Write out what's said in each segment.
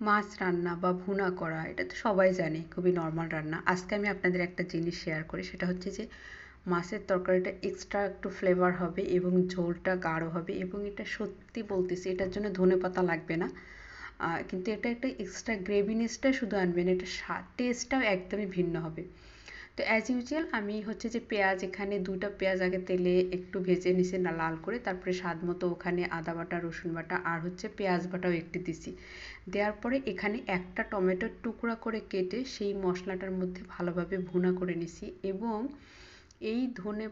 মাছ রান্না বা ভুনা করা, এটা তো সবাই জানে, খুবই নর্মাল রান্না। আজকে আমি আপনাদের একটা জিনিস শেয়ার করি, সেটা হচ্ছে যে মাছের তরকারিটা এক্সট্রা একটু ফ্লেভার হবে এবং ঝোলটা গাঢ় হবে এবং এটা সত্যি বলতেছি, এটার জন্য ধনে পাতা লাগবে না। কিন্তু এটা একটা এক্সট্রা গ্রেভিনেসটা শুধু আনবেন, এটা টেস্টটাও একদমই ভিন্ন হবে। তো অ্যাজ ইউজুয়াল আমি হচ্ছে যে পেঁয়াজ এখানে দুটা পেঁয়াজ আগে তেলে একটু ভেজে নিছি না, লাল করে। তারপরে স্বাদ মতো ওখানে আদা বাটা, রসুন বাটা আর হচ্ছে পেঁয়াজ বাটাও একটু দিছি। দেওয়ার পরে এখানে একটা টমেটোর টুকরা করে কেটে সেই মশলাটার মধ্যে ভালোভাবে ভুনা করে নিছি এবং এই ধনে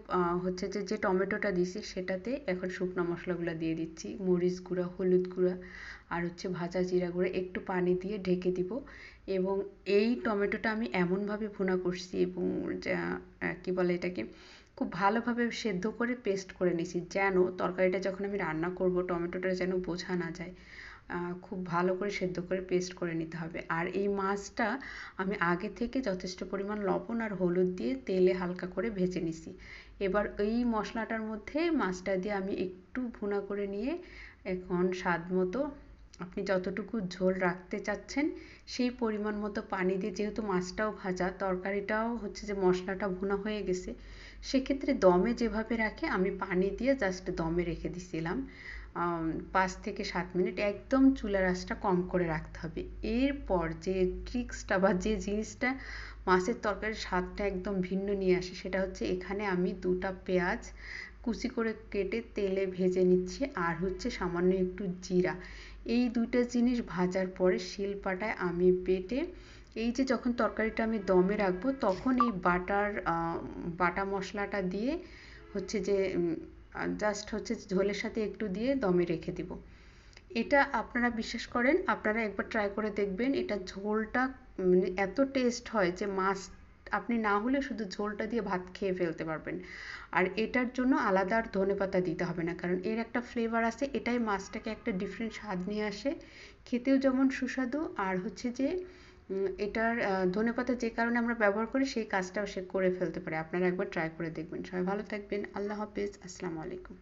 হচ্ছে যে যে টমেটোটা দিছি সেটাতে এখন শুকনো মশলাগুলো দিয়ে দিচ্ছি। মরিচ গুঁড়া, হলুদ গুঁড়া আর হচ্ছে ভাজা জিরা গুঁড়া একটু পানি দিয়ে ঢেকে দিব। এবং এই টমেটোটা আমি এমনভাবে ভুনা করছি এবং যা কি বলে এটাকে, খুব ভালোভাবে সেদ্ধ করে পেস্ট করে নিছি। যেন তরকারিটা যখন আমি রান্না করব, টমেটোটা যেন বোঝা না যায়। খুব ভালো করে সেদ্ধ করে পেস্ট করে নিতে হবে। আর এই মাছটা আমি আগে থেকে যথেষ্ট পরিমাণ লবণ আর হলুদ দিয়ে তেলে হালকা করে ভেজে নিছি। এবার এই মশলাটার মধ্যে মাছটা দিয়ে আমি একটু ভুনা করে নিয়ে এখন স্বাদ মতো আপনি যতটুকু ঝোল রাখতে চাচ্ছেন সেই পরিমাণ মতো পানি দিয়ে যেহেতু মাছটাও ভাজা, তরকারিটাও হচ্ছে যে মশলাটা ভুনা হয়ে গেছে, সেক্ষেত্রে দমে যেভাবে রাখে আমি পানি দিয়ে জাস্ট দমে রেখে দিছিলাম। পাঁচ থেকে সাত মিনিট একদম চুলার আঁচটা কম করে রাখতে হবে। এরপর যে ট্রিক্সটা বা যে জিনিসটা মাছের তরকারির স্বাদটা একদম ভিন্ন নিয়ে আসে, সেটা হচ্ছে এখানে আমি দুটা পেঁয়াজ কুচি করে কেটে তেলে ভেজে নিচ্ছি, আর হচ্ছে সামান্য একটু জিরা। এই দুইটা জিনিস ভাজার পরে শিলপাটায় আমি বেটে, এই যে যখন তরকারিটা আমি দমে রাখব, তখন এই বাটার বাটা মশলাটা দিয়ে হচ্ছে যে জাস্ট হচ্ছে ঝোলের সাথে একটু দিয়ে দমে রেখে দিব। এটা আপনারা বিশ্বাস করেন, আপনারা একবার ট্রাই করে দেখবেন, এটা ঝোলটা মানে এত টেস্ট হয় যে মাছ, আপনি না হলে শুধু ঝোলটা দিয়ে ভাত খেয়ে ফেলতে পারবেন। আর এটার জন্য আলাদা আর ধনে পাতা দিতে হবে না, কারণ এর একটা ফ্লেভার আছে, এটাই মাছটাকে একটা ডিফারেন্ট স্বাদ নিয়ে আসে। খেতেও যেমন সুস্বাদু, আর হচ্ছে যে এটার ধনেপাতা যে কারণে আমরা ব্যবহার করি, সেই কাজটাও সে করে ফেলতে পারে। আপনারা একবার ট্রাই করে দেখবেন। সবাই ভালো থাকবেন। আল্লাহ হাফিজ। আসসালামু আলাইকুম।